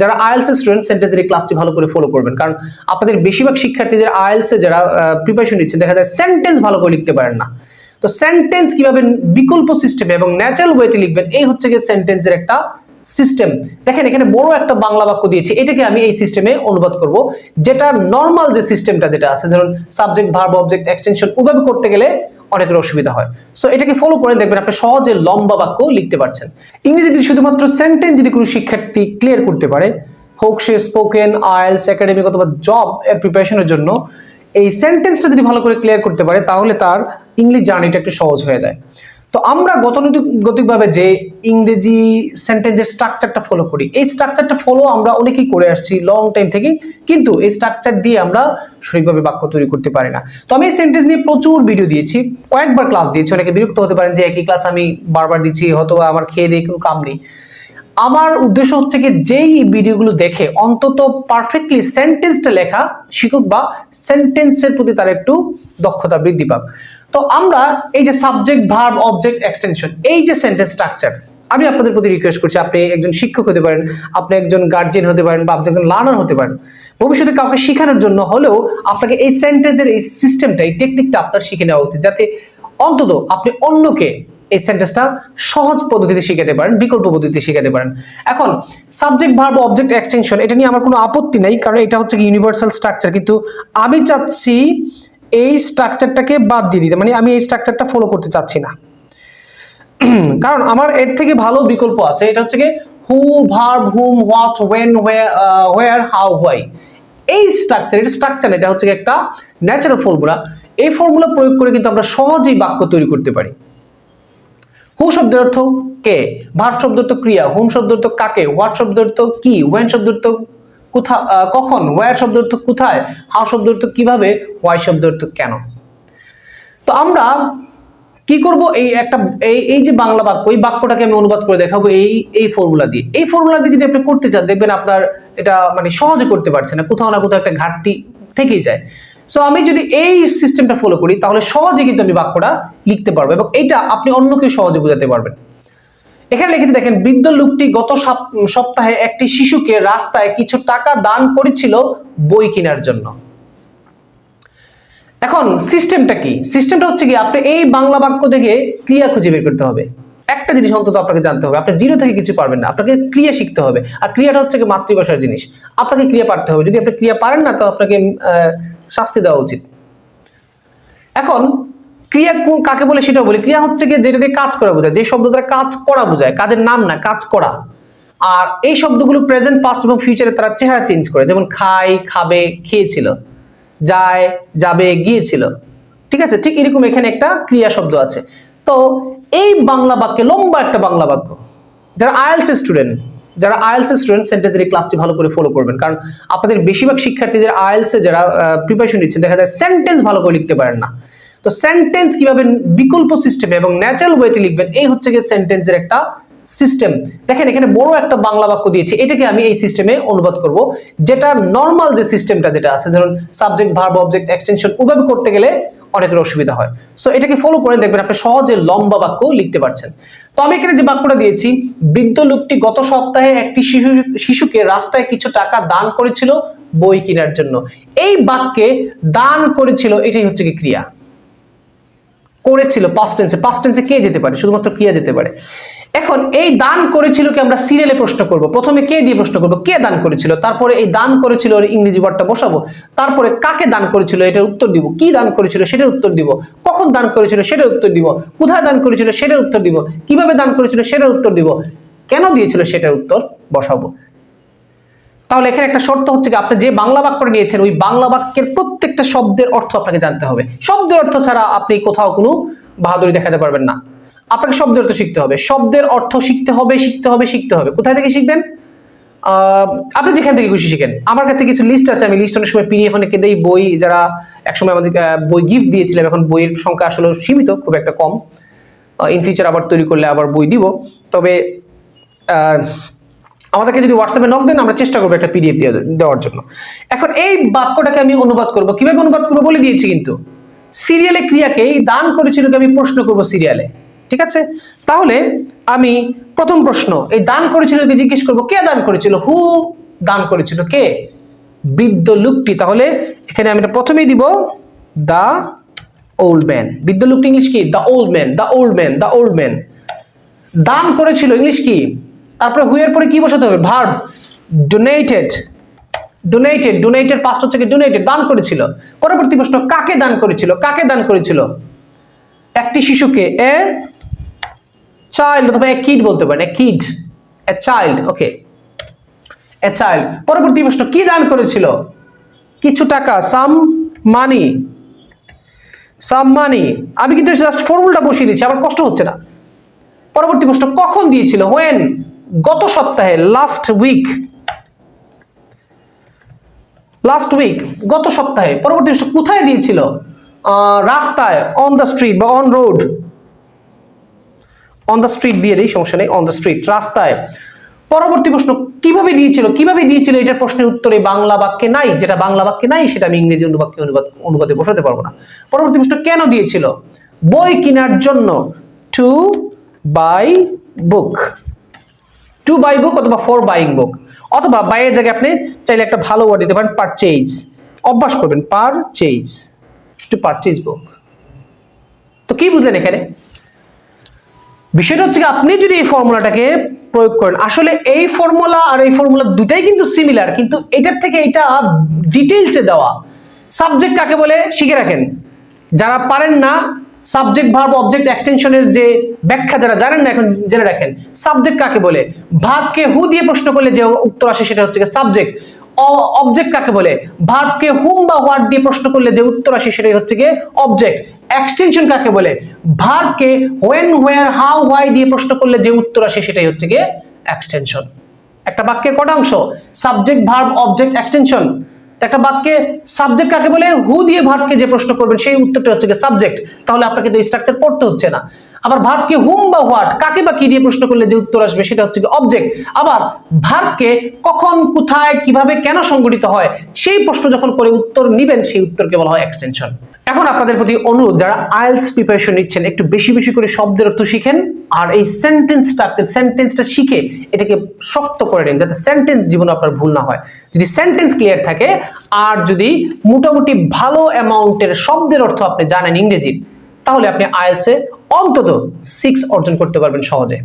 যারা IELTS student সেন্টেন্সের এই ক্লাসটি ভালো করে ফলো করবেন। কারণ আপনাদের বেশিরভাগ শিক্ষার্থীদের আইএলস যারা প্রিপারেশন নিচ্ছেন দেখা যায় সেন্টেন্স ভালো করে লিখতে পারেন না। তো সেন্টেন্স কীভাবে বিকল্প সিস্টেমে এবং ন্যাচারাল ওয়েতে লিখবেন, এই হচ্ছে গিয়ে সেন্টেন্সের একটা সিস্টেম দেখেন, এখানে বড় একটা বাংলা বাক্য দিয়েছি, এটাকে আমি এই সিস্টেমে অনুবাদ করব। যেটা নর্মাল যে সিস্টেমটা যেটা আছে, ধরুন সাবজেক্ট ভার্ব অবজেক্ট এক্সটেনশন ওভাবে করতে গেলে অনেকের অসুবিধা হয়। সো এটাকে ফলো করে দেখবেন আপনি সহজে লম্বা বাক্য লিখতে পারছেন। ইংরেজি যদি শুধুমাত্র সেন্টেন্স যদি কোনো শিক্ষার্থী ক্লিয়ার করতে পারে, হোক সে স্পোকেন আইএলস একাডেমিক অথবা জব এর প্রিপারেশনের জন্য, এই সেন্টেন্সটা যদি ভালো করে ক্লিয়ার করতে পারে, তাহলে তার ইংলিশ জার্নিটা একটু সহজ হয়ে যায়। তো আমরা গতানুগতিকভাবে যে ইংরেজি সেন্টেন্সের স্ট্রাকচারটা ফলো করি, এই স্ট্রাকচারটা ফলো আমরা অনেকেই করে আসছি লং টাইম থেকে কিন্তু এই স্ট্রাকচার দিয়ে আমরা সঠিকভাবে বাক্য তৈরি করতে পারি না। তো আমি এই সেন্টেন্স নিয়ে প্রচুর ভিডিও দিয়েছি, কয়েকবার ক্লাস দিয়েছি, অনেকে বিরক্ত হতে পারেন যে একই ক্লাস আমি বারবার দিচ্ছি হয়তো আমার খেয়ে দিয়ে কোনো কাম নেই। আমার উদ্দেশ্য হচ্ছে কি, যেই ভিডিওগুলো দেখে অন্তত পারফেক্টলি সেন্টেন্সটা লেখা শিখুক বা সেন্টেন্সের প্রতি তার একটু দক্ষতা বৃদ্ধি পাক। তো আমরা এই যে সাবজেক্ট ভার্ব অবজেক্ট এক্সটেনশন এই যে সেন্টেন্স স্ট্রাকচার আমি আপনাদের প্রতি রিকোয়েস্ট করছি, আপনি একজন শিক্ষক হতে পারেন, আপনি একজন গার্জিয়ান হতে পারেন বা আপনি একজন লার্নার হতে পারেন। ভবিষ্যতে কাউকে শেখানোর জন্য হলেও আপনাকে এই সেন্টেন্সের এই সিস্টেমটা এই টেকনিকটা আপনার শিখে নেওয়া উচিত, যাতে অন্তত আপনি অন্যকে এই সেন্টেন্সটা সহজ পদ্ধতিতে শিখাতে পারেন, বিকল্প পদ্ধতিতে শিখাতে পারেন। এখন সাবজেক্ট ভার্ব অবজেক্ট এক্সটেনশন এটা নিয়ে আমার কোনো আপত্তি নাই, কারণ এটা হচ্ছে ইউনিভার্সাল স্ট্রাকচার কিন্তু আমি চাচ্ছি এই স্ট্রাকচারটাকে বাদ দিয়ে দিতে। মানে আমি এই স্ট্রাকচারটা ফলো করতে চাচ্ছি না। কারণ আমার এর থেকে ভালো বিকল্প আছে, এটা হচ্ছে কি who verb hmm what when where how why এই স্ট্রাকচার এটা স্ট্রাকচার এটা হচ্ছে একটা ন্যাচারাল ফর্মুলা এই ফর্মুলা প্রয়োগ করে কিন্তু আমরা সহজেই বাক্য তৈরি করতে পারি। হু শব্দের অর্থ কে? ভার্ব শব্দের অর্থ ক্রিয়া হুম শব্দের অর্থ কাকে? হোয়াট শব্দের অর্থ কি? ওয়েন শব্দের অর্থ কোথা কখন ওয়ার শব্দের অর্থ কোথায় হাউ শব্দের অর্থ কীভাবে ওয়াই শব্দের অর্থ কেন? তো আমরা কি করব এই একটা, এই এই যে বাংলা বাক্য, এই বাক্যটাকে আমি অনুবাদ করে দেখাবো এই এই ফর্মুলা দিয়ে। এই ফর্মুলা দিয়ে যদি আপনি করতে চান, দেখবেন আপনার এটা মানে সহজে করতে পারছেন না, কোথাও না কোথাও একটা ঘাটতি থেকেই যায়। সো আমি যদি এই সিস্টেমটা ফলো করি, তাহলে সহজে কিন্তু আমি বাক্যটা লিখতে পারব এবং এটা আপনি অন্যকে সহজে বোঝাতে পারবেন। এখানে লিখেছে, দেখেন, বৃদ্ধ লোকটি গত সপ্তাহে একটি শিশুকে রাস্তায় কিছু টাকা দান করেছিল বই কেনার জন্য। এখন, সিস্টেমটা কি? সিস্টেমটা হচ্ছে কি, আপনি এই বাংলা বাক্য থেকে ক্রিয়া খুঁজে বের করতে হবে। একটা জিনিস অন্তত আপনাকে জানতে হবে, আপনি জিরো থেকে কিছু পারবেন না, আপনাকে ক্রিয়া শিখতে হবে। আর ক্রিয়াটা হচ্ছে কি মাতৃভাষার জিনিস। আপনাকে ক্রিয়া পারতে হবে, যদি আপনি ক্রিয়া পারেন না, তো আপনাকে শাস্তি দেওয়া উচিত। এখন ক্রিয়া কাকে বলে সেটাও বলি। ক্রিয়া হচ্ছে কি যেটা দিয়ে কাজ করা বোঝায়, যে শব্দ দ্বারা কাজ করা বোঝায়, কাজের নাম না, কাজ করা। আর এই শব্দগুলো প্রেজেন্ট পাস্ট এবং ফিউচারে তারা চেহারা চেঞ্জ করে, যেমন খায়, খাবে, খেয়েছিল, যায়, যাবে, গিয়েছিল। ঠিক আছে? ঠিক এরকম এখানে একটা ক্রিয়া শব্দ আছে। তো এই বাংলা বাক্যে লম্বা একটা বাংলা বাক্য। যারা আইএলস স্টুডেন্ট যারা আইএলস স্টুডেন্ট সেন্টেন্সের এই ক্লাসটি ভালো করে ফলো করবেন। কারণ আপনাদের বেশিরভাগ শিক্ষার্থীদের আইএলস এ যারা প্রিপারেশন নিচ্ছেন, দেখা যায় সেন্টেন্স ভালো করে লিখতে পারেন না। তো সেন্টেন্স কীভাবে বিকল্প সিস্টেমে এবং ন্যাচারাল ওয়েতে লিখবেন, এই হচ্ছে গিয়ে সেন্টেন্সের একটা সিস্টেম দেখেন, এখানে বড় একটা বাংলা বাক্য দিয়েছি, এটাকে আমি এই সিস্টেমে অনুবাদ করব। যেটা নর্মাল যে সিস্টেমটা যেটা আছে, ধরুন সাবজেক্ট ভার্ব অবজেক্ট এক্সটেনশন ওভাবে করতে গেলে অনেকের অসুবিধা হয়। সো এটাকে ফলো করে দেখবেন, আপনি সহজে লম্বা বাক্য লিখতে পারছেন। তো আমি এখানে যে বাক্যটা দিয়েছি, বৃদ্ধ লোকটি গত সপ্তাহে একটি শিশু, শিশুকে রাস্তায় কিছু টাকা দান করেছিল বই কেনার জন্য। এই বাক্যে দান করেছিল, এটাই হচ্ছে কি ক্রিয়া। করেছিল পাস্ট টেন্সে পাস্ট টেন্সে কে যেতে পারে? শুধুমাত্র ক্রিয়া যেতে পারে। এখন এই দান করেছিল কি আমরা সিরিয়ালে প্রশ্ন করব? প্রথমে কে দিয়ে প্রশ্ন করব? কে দান করেছিল? তারপরে এই দান করেছিল ইংরেজি ওয়ার্ডটা বসাবো। তারপরে কাকে দান করেছিল? এটার উত্তর দিব। কি দান করেছিল? সেটার উত্তর দিব। কখন দান করেছিল? সেটার উত্তর দিব। কোথায় দান করেছিল? সেটার উত্তর দিব। কীভাবে দান করেছিল? সেটার উত্তর দিব। কেন দিয়েছিল? সেটার উত্তর বসাবো। তাহলে এখানে একটা শর্ত হচ্ছে কি, আপনি যে বাংলা বাক্যটা নিয়েছেন, ওই বাংলা বাক্যের প্রত্যেকটা শব্দের অর্থ আপনাকে জানতে হবে। শব্দের অর্থ ছাড়া আপনি কোথাও কোনো বাহাদুরি দেখাতে পারবেন না। আপনাকে শব্দের অর্থ শিখতে হবে। শব্দের অর্থ শিখতে হবে শিখতে হবে শিখতে হবে। কোথায় থেকে শিখবেন? আপনি যেখান থেকে খুশি শিখেন। আমার কাছে কিছু লিস্ট আছে, আমি লিস্ট অনেক সময় পিডিএফ অনেকে দেই, বই, যারা একসময় আমাদের বই গিফট দিয়েছিলাম, এখন বইয়ের সংখ্যা আসলে সীমিত, খুব একটা কম। ইন ফিউচার আবার তৈরি করলে আবার বই দিব। তবে আমাদেরকে যদি হোয়াটসঅ্যাপে নক দেন, আমরা চেষ্টা করব একটা পিডিএফ দিয়ে দেওয়ার জন্য। এখন এই বাক্যটাকে আমি অনুবাদ করব। কীভাবে অনুবাদ করব বলে দিয়েছি কিন্তু। সিরিয়ালে ক্রিয়াকে এই দান করেছিল আমি প্রশ্ন করব সিরিয়ালে। ঠিক আছে? তাহলে আমি প্রথম প্রশ্ন, এই দান করেছিল জিজ্ঞেস করব, কে দান করেছিল? হু দান করেছিল? কে? বৃদ্ধ লোকটি। তাহলে এখানে আমি এটা প্রথমেই দিব দ্য ওল্ড ম্যান বৃদ্ধ লোকটি ইংলিশ কি? The old man the old man the old man দান করেছিল, ইংলিশ কি? তারপরে হুয়ের পরে কি বসাতে হবে? Verb donated donated donated past হচ্ছে কি ডোনেটেড দান করেছিল। পরবর্তী প্রশ্ন, কাকে দান করেছিল? কাকে দান করেছিল? একটি শিশুকে, এ চাইল্ড অথবা এ কিড বলতে পারেন, a kid a child okay a child পরবর্তী প্রশ্ন, কি দান করেছিল? কিছু টাকা সাম মানি সাম মানি আমি কিন্তু জাস্ট ফর্মুলাটা বসিয়ে দিচ্ছি, আমার কষ্ট হচ্ছে না। পরবর্তী প্রশ্ন, কখন দিয়েছিল? হোয়েন গত সপ্তাহে লাস্ট উইক লাস্ট উইক গত সপ্তাহে, পরবর্তী কোথায় দিয়েছিল রাস্তায় অন দ্য স্ট্রিট বা on road on the street দিয়ে দিই, সমস্যা নেই অন দ্য স্ট্রিট রাস্তায়। পরবর্তী প্রশ্ন, কীভাবে দিয়েছিল কীভাবে দিয়েছিল? এটার প্রশ্নের উত্তরে বাংলা বাক্যে নাই, যেটা বাংলা বাক্যে নাই, সেটা আমি ইংরেজি অনুবাক্যে অনুবাদ, অনুবাদে বসাতে পারব না। পরবর্তী প্রশ্ন, কেন দিয়েছিল? বই কেনার জন্য to buy book to buy book অথবা ফোর বাইং বুক অথবা বাইয়ের জায়গায় আপনি চাইলে একটা ভালো ওয়ার্ড দিতে পারেন পারচেজ অভ্যাস করবেন পারচেজ টু পারচেজ বুক তো কি বুঝলেন এখানে? বিষয়টা হচ্ছে আপনি যদি এই ফর্মুলাটাকে প্রয়োগ করেন, আসলে এই ফর্মুলা আর এই ফর্মুলা দুটাই কিন্তু সিমিলার কিন্তু এটার থেকে এটা ডিটেইলসে দেওয়া। সাবজেক্ট কাকে বলে? শিখে রাখেন। যারা পারেন না সাবজেক্ট ভার্ব অবজেক্ট এক্সটেনশনের যে ব্যাখ্যা যারা জানেন না এখন জেনে রাখেন। সাবজেক্ট কাকে বলে? ভার্বকে হু দিয়ে প্রশ্ন করলে যে উত্তর আসে সেটা হচ্ছে সাবজেক্ট অবজেক্ট কাকে বলে? ভার্বকে হুম বা হোয়াট দিয়ে প্রশ্ন করলে যে উত্তর আসে সেটাই হচ্ছে গিয়ে অবজেক্ট এক্সটেনশন কাকে বলে? ভার্বকে হোয়েন হোয়ার হাউ হোয়াই দিয়ে প্রশ্ন করলে যে উত্তর আসে সেটাই হচ্ছে গিয়ে এক্সটেনশন একটা বাক্যের কটা অংশ? সাবজেক্ট ভার্ব অবজেক্ট এক্সটেনশন একটা বাক্যে সাবজেক্ট কাকে বলে? হু দিয়ে ভার্বকে যে প্রশ্ন করবেন, সেই উত্তরটা হচ্ছে সাবজেক্ট তাহলে আপনাকে তো স্ট্রাকচার পড়তে হচ্ছে না। আবার ভার্বকে হুম বা হোয়াট কাকে বা কি দিয়ে প্রশ্ন করলে যে উত্তর আসবে সেটা হচ্ছে অবজেক্ট আবার ভার্বকে কখন, কোথায়, কীভাবে, কেন সংগঠিত হয়, সেই প্রশ্ন যখন করে উত্তর নিবেন, সেই উত্তরকে বলা হয় এক্সটেনশন এখন আপনাদের প্রতি অনুরোধ, যারা আইএলস প্রিপারেশন নিচ্ছেন, একটু বেশি বেশি করে শব্দের অর্থ শিখেন আর এই সেন্টেন্স স্ট্রাকচার সেন্টেন্সটা শিখে এটাকে শক্ত করে নিন, যাতে সেন্টেন্স জীবনে আপনার ভুল না হয়। যদি সেন্টেন্স ক্লিয়ার থাকে আর যদি মোটামুটি ভালো অ্যামাউন্টের শব্দের অর্থ আপনি জানেন ইংরেজির, তাহলে আপনি আইএলসে অন্তত সিক্স অর্জন করতে পারবেন সহজে।